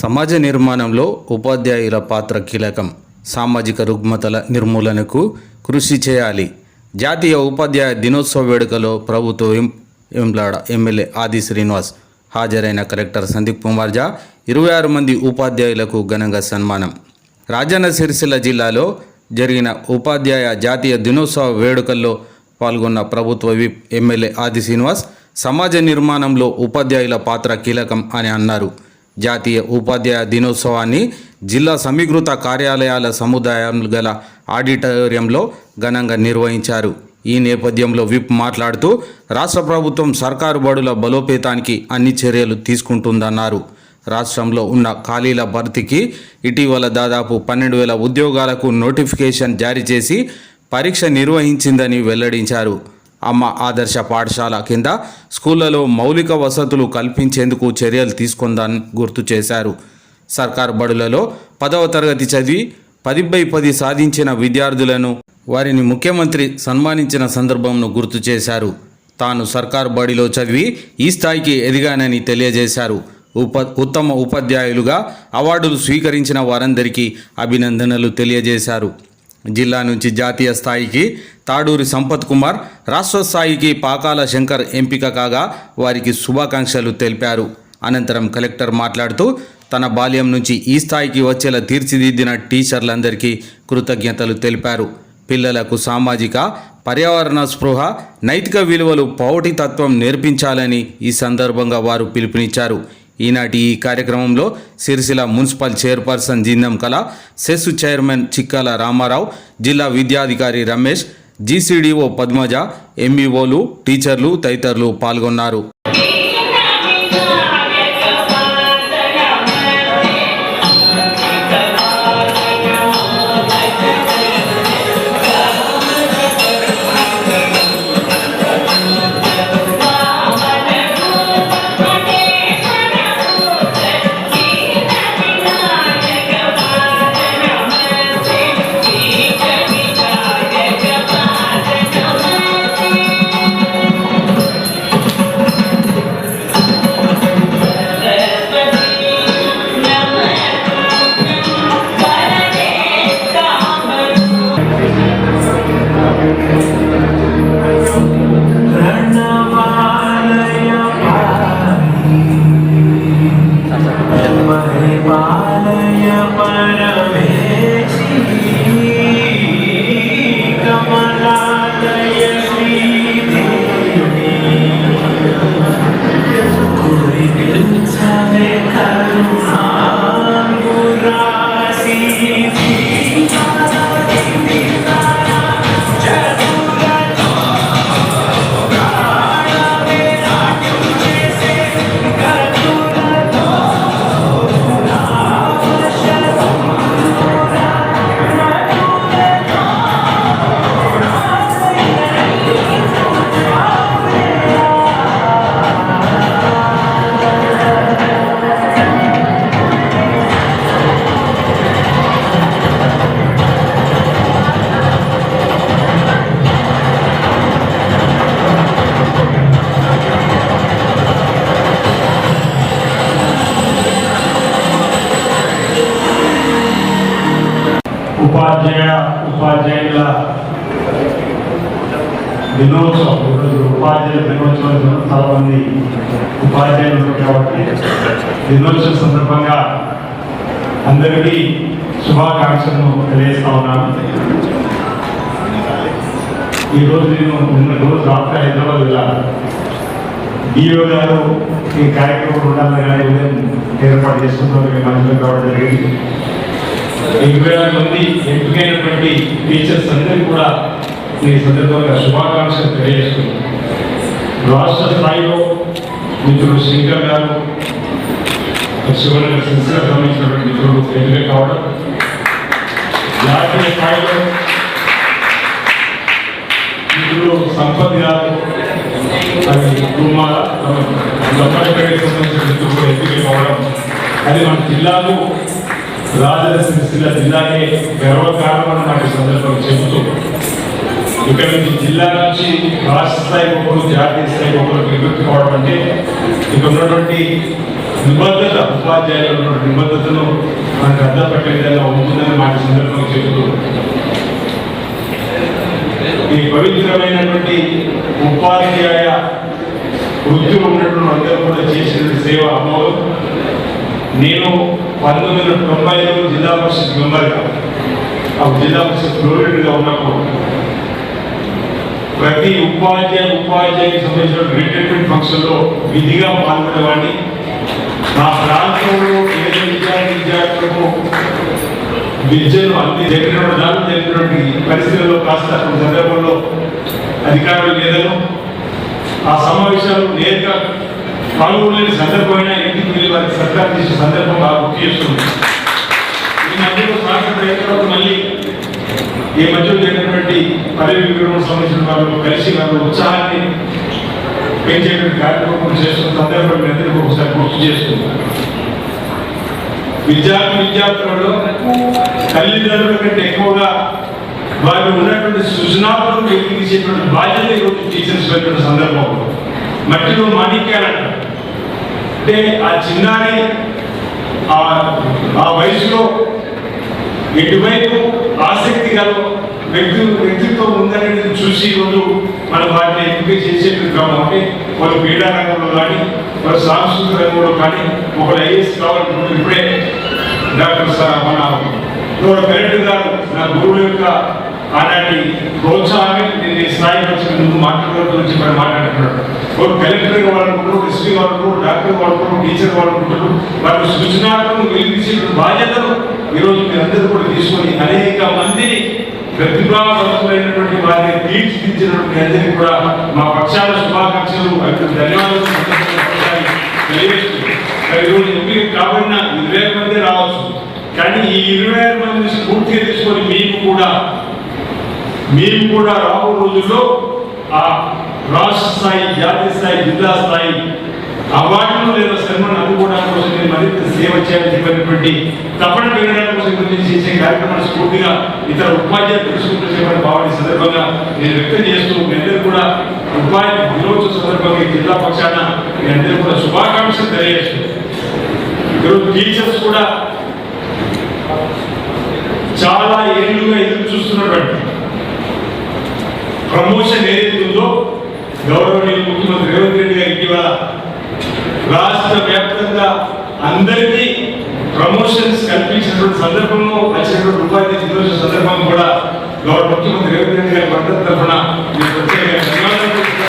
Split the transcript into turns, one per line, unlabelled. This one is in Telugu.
సమాజ నిర్మాణంలో ఉపాధ్యాయుల పాత్ర కీలకం. సామాజిక రుగ్మతల నిర్మూలనకు కృషి చేయాలి. జాతీయ ఉపాధ్యాయ దినోత్సవ వేడుకలో ప్రభుత్వ ఎంలాడ ఎమ్మెల్యే ఆది శ్రీనివాస్ హాజరైన కలెక్టర్ సందీప్ కుమార్ జా ఇరవై ఆరు మంది ఉపాధ్యాయులకు ఘనంగా సన్మానం. రాజన్న సిరిసిల్ల జిల్లాలో జరిగిన ఉపాధ్యాయ జాతీయ దినోత్సవ వేడుకల్లో పాల్గొన్న ప్రభుత్వ విప్ ఎమ్మెల్యే ఆది శ్రీనివాస్ సమాజ నిర్మాణంలో ఉపాధ్యాయుల పాత్ర కీలకం అని అన్నారు. జాతీయ ఉపాధ్యాయ దినోత్సవాన్ని జిల్లా సమీకృత కార్యాలయాల సముదాయం గల ఆడిటోరియంలో ఘనంగా నిర్వహించారు. ఈ నేపథ్యంలో విప్ మాట్లాడుతూ రాష్ట్ర ప్రభుత్వం సర్కారు బడుల బలోపేతానికి అన్ని చర్యలు తీసుకుంటుందన్నారు. రాష్ట్రంలో ఉన్న ఖాళీల భర్తీకి ఇటీవల దాదాపు పన్నెండు వేల ఉద్యోగాలకు నోటిఫికేషన్ జారీ చేసి పరీక్ష నిర్వహించిందని వెల్లడించారు. అమ్మ ఆదర్శ పాఠశాల కింద స్కూళ్ళలో మౌలిక వసతులు కల్పించేందుకు చర్యలు తీసుకుందని గుర్తు చేశారు. సర్కార్ బడులలో పదవ తరగతి చదివి పది బై పది సాధించిన విద్యార్థులను వారిని ముఖ్యమంత్రి సన్మానించిన సందర్భంను గుర్తు చేశారు. తాను సర్కారు బడిలో చదివి ఈ స్థాయికి ఎదిగానని తెలియజేశారు. ఉప ఉత్తమ ఉపాధ్యాయులుగా అవార్డులు స్వీకరించిన వారందరికీ అభినందనలు తెలియజేశారు. జిల్లా నుంచి జాతీయ స్థాయికి తాడూరి సంపత్ కుమార్ రాష్ట్ర స్థాయికి పాకాల శంకర్ ఎంపిక కాగా వారికి శుభాకాంక్షలు తెలిపారు. అనంతరం కలెక్టర్ మాట్లాడుతూ తన బాల్యం నుంచి ఈ స్థాయికి వచ్చేలా తీర్చిదిద్దిన టీచర్లందరికీ కృతజ్ఞతలు తెలిపారు. పిల్లలకు సామాజిక పర్యావరణ స్పృహ నైతిక విలువలు పౌటితత్వం నేర్పించాలని ఈ సందర్భంగా వారు పిలుపునిచ్చారు. ఈనాటి ఈ కార్యక్రమంలో సిరిసిల్ల మున్సిపల్ చైర్పర్సన్ జిందం కళ సెస్ చైర్మన్ చిక్కాల రామారావు జిల్లా విద్యాధికారి రమేష్ జీసీడీఓ పద్మజ ఎంఈఓలు టీచర్లు తదితరులు పాల్గొన్నారు.
ఉపాధ్యాయ ఉపాధ్యాయుల దినోత్సవం. ఈరోజు ఉపాధ్యాయుల దినోత్సవం చాలా మంది ఉపాధ్యాయులు కాబట్టి దినోత్సవం సందర్భంగా అందరికీ శుభాకాంక్షలను తెలియజేస్తా ఉన్నాను. ఈరోజు నేను నిన్న రోజు రాత్రి హైదరాబాద్ వెళ్ళాను డిఓ గారు ఈ కార్యక్రమం ఉండాలని కానీ ఉదయం ఏర్పాటు చేస్తున్నారు మధ్యలో కావడం జరిగింది. ఇరవై ఆరు మంది ఎంపికైనటువంటి టీచర్స్ అందరికీ కూడా ఈ సందర్భంగా శుభాకాంక్షలు తెలియజేస్తున్నాను. రాష్ట్ర స్థాయిలో మిత్రుడు శంకర్ గారు శివనగర్ సిన్సియర్ సంబంధించినటువంటి మిత్రుడు ఎంపిక కావడం జాతీయ స్థాయిలో మిత్రుడు సంపత్ గారు అది కుమార సంబంధించిన మిత్రుడు ఎంపిక కావడం అది మన జిల్లాలో రాజన్న జిల్లా జిల్లాకే గర్వకారణమని నాకు సందర్భం చెబుతూ. ఇక్కడ నుంచి జిల్లా నుంచి రాష్ట్ర స్థాయి ఒకరు జాతీయ స్థాయి ఒకరు విభక్తి కావడం అంటే ఇక్కడ ఉన్నటువంటి నిబద్ధత ఉపాధ్యాయులు ఉన్నటువంటి నిబద్ధతను మనకు అర్థపట్టే విధంగా ఉంటుందని మాట సందర్భంగా చెబుతూ. ఈ పవిత్రమైనటువంటి ఉపాధ్యాయ వృత్తిలో ఉన్నటువంటి అందరూ కూడా చేసిన సేవ అమ్మవారు. నేను పంతొమ్మిది వందల తొంభైలో జిల్లా పరిషత్ మెంబర్గా ఆ జిల్లా పరిషత్ ప్రోడెంట్గా ఉన్నప్పుడు ప్రతి ఉపాధ్యాయ ఉపాధ్యాయుకి సంబంధించిన రిటైర్మెంట్ ఫంక్షన్లో విధిగా పాల్గొనేవాడిని. నా ప్రాంతంలో పేద విద్యార్థి విద్యార్థులకు విద్యను అన్ని దగ్గర దాన్ని జరిగినటువంటి పరిస్థితుల్లో కాస్త సందర్భంలో అధికారులు లేదను. ఆ సమావేశాలు నేరుగా పాల్గొనలేని సందర్భమైనా ఇంటికి వెళ్ళి వారికి సర్కారు చేసే సందర్భం బాగా గుర్తు చేస్తుంది ఈ మధ్యలో రాష్ట్ర ప్రయత్నాలకు మళ్ళీ ఈ మధ్యలో జరిగినటువంటి పదవి వివరణ సంబంధించిన వాళ్ళు కలిసి వారి ఉత్సాహాన్ని పెంచేటువంటి కార్యక్రమం చేస్తున్న సందర్భం మీ అందరికీ ఒకసారి గుర్తు చేస్తున్నారు విద్యార్థి విద్యార్థులలో తల్లిదండ్రుల కంటే ఎక్కువగా వారు ఉన్నటువంటి సృజనాత్మక వ్యక్తించేటువంటి బాధ్యత ఈరోజు టీచర్స్ పెట్టిన సందర్భంలో మట్టిలో మాణిక్యాలంటారు. అంటే ఆ చిన్నారి ఆ ఆ వయసులో ఎటువైపు ఆసక్తి గల వ్యక్తి వ్యక్తిత్వం ఉందనేది చూసి ఈరోజు మనం వాటిని ఎంపిక చేసేట్టున్నాము అంటే వాళ్ళు క్రీడా రంగంలో కానీ వాళ్ళు సాంస్కృతిక రంగంలో కానీ ఒకళ్ళు ఐఏఎస్ కావాలనుకుంటే ఇప్పుడే డాక్టర్ సా- మన గౌరవ గారు నా గురువుల యొక్క ఆనాటి ప్రోత్సాహమే నేను ఈ స్థాయికి వచ్చిన ముందు మాట్లాడడం గురించి మరి మాట్లాడుతున్నాడు ఒక కలెక్టర్ కావాలనుకుంటారు ఎస్పీ కావాలనుకుంటారు డాక్టర్ కావాలనుకుంటారు టీచర్ కావాలనుకుంటారు వాటి సృజనాత్మకం వెలిగించే బాధ్యతను ఈరోజు మీరందరూ కూడా తీసుకొని అనేక మందిని ప్రతిభావంతులైనటువంటి వారిని తీర్చిదిద్దినటువంటి అందరికీ కూడా మా పక్షాల శుభాకాంక్షలు ధన్యవాదాలు ఈరోజు ఎంపిక కాబడిన ఇరవై మంది రావచ్చు. కానీ ఈ ఇరవై ఆరు మంది స్ఫూర్తిగా తీసుకొని మీకు కూడా మీరు కూడా రాబో రోజుల్లో ఆ రాష్ట్ర స్థాయి జాతీయ స్థాయి జిల్లా స్థాయి అవార్డులు లేదా సన్మానం అందుకోవడానికి కోసం నేను మరింత సేవ చేయాలని చెప్పినటువంటి తపన పెరగడానికి కోసం గురించి చేసే కార్యక్రమాన్ని స్ఫూర్తిగా ఇతర ఉపాధ్యాయులు తెలుసుకుంటున్న భావన సందర్భంగా నేను వ్యక్తం చేస్తూ మీ అందరూ కూడా ఉపాధి దినోత్సవ సందర్భంగా జిల్లా పక్షాన మీ అందరూ కూడా శుభాకాంక్షలు తెలియజేస్తూ ఈరోజు టీచర్స్ కూడా చాలా ఏళ్ళుగా ఎదురు చూస్తున్నటువంటి ప్రమోషన్ ఏదైతే ఉందో గౌరవనీయ ముఖ్యమంత్రి రేవంత్ రెడ్డి గారు ఇటీవల రాష్ట్ర వ్యాప్తంగా అందరికీ ప్రమోషన్స్ కల్పించినటువంటి సందర్భంలో వచ్చినటువంటి ఉపాధి దినోత్సవ సందర్భం కూడా గౌరవ ముఖ్యమంత్రి రేవంత్ రెడ్డి గారి భద్రత తరఫున ప్రత్యేక ధన్యవాదాలు.